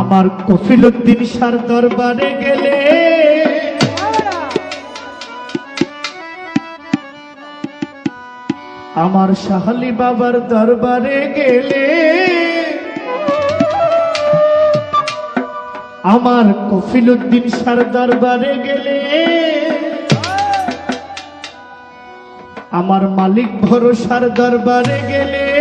আমার কফিলুদ্দিন সার দরবারে গেলে। আমার শাহালি বাবার দরবারে গেলে। আমার কফিলুদ্দিন সার দরবারে গেলে। আমার মালিক ভরসার দরবারে গেলে।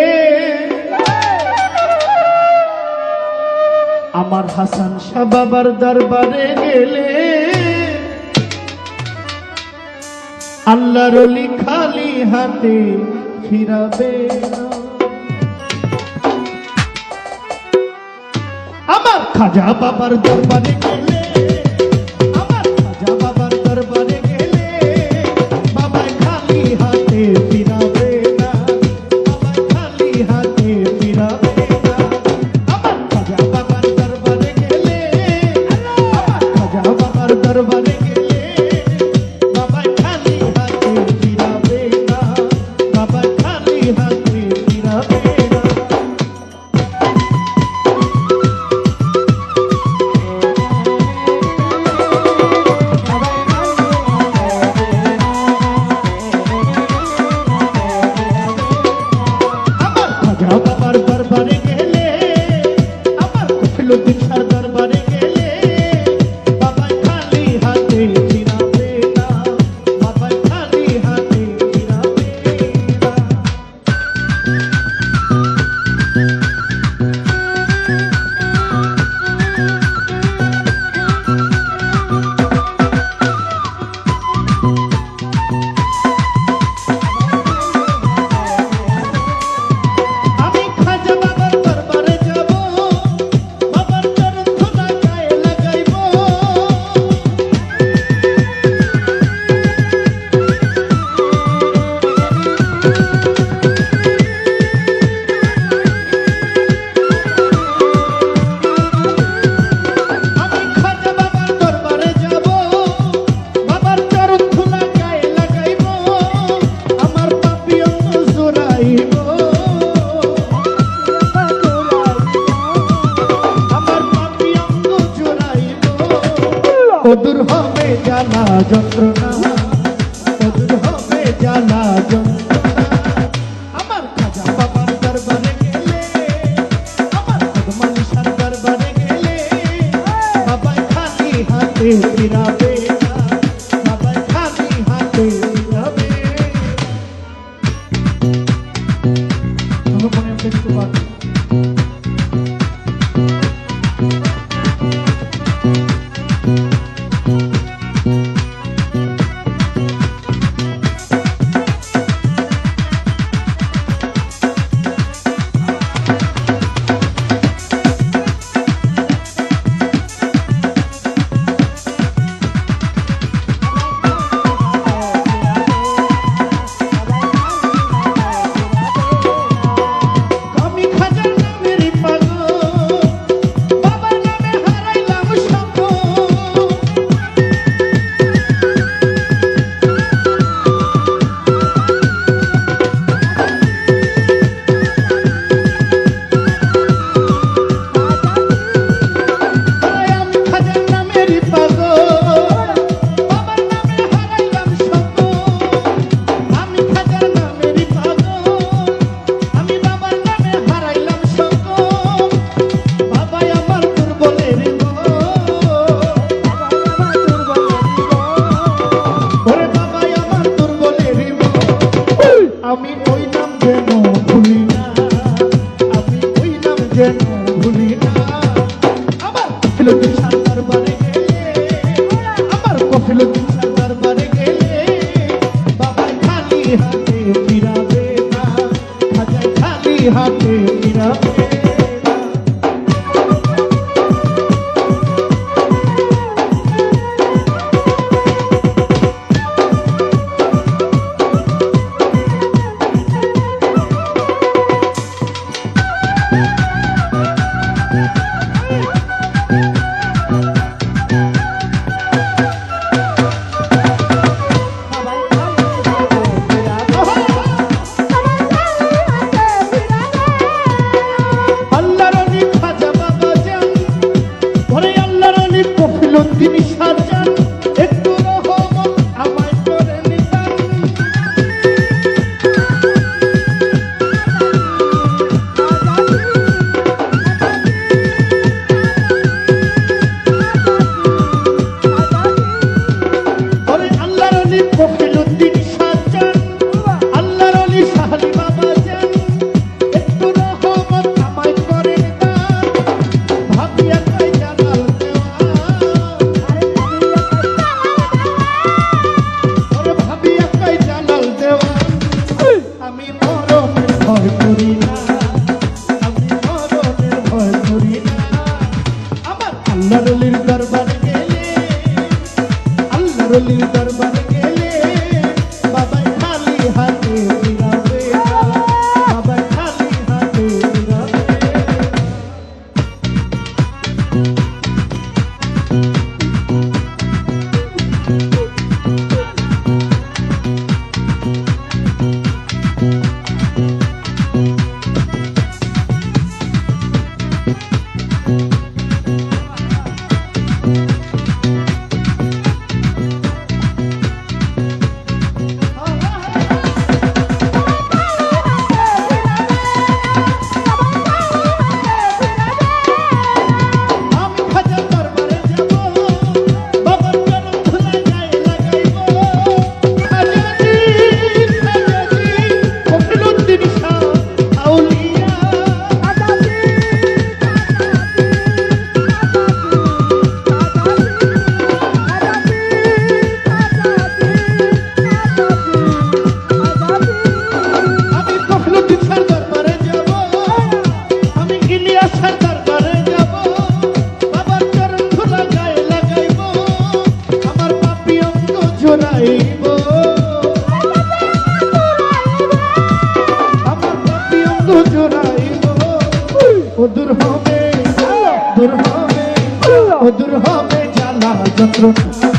আমার হাসান শাহ বাবার দরবারে গেলে। আল্লাহর খালি হাতে ফিরাবে আমার খাজা বাবার দরবারে গেলে জ্বালা যন্ত্রণা, মধুর হবে জ্বালা যন্ত্রণা। আমার খাজা বাবার দরবারে গেলে, আমার পদ্মালিশার দরবারে গেলে বাবা খালি হাতে ফিরাবে বাবা খালি হাতে ফিরাবে। মনে একটু আল্লাহর অলি কপিলুদ্দিন সাজ্জান দেওয়া। ভয় করি না। আমি ভয় করি আমার দরবার দূর হবে জ্বালা যন্ত্রণা।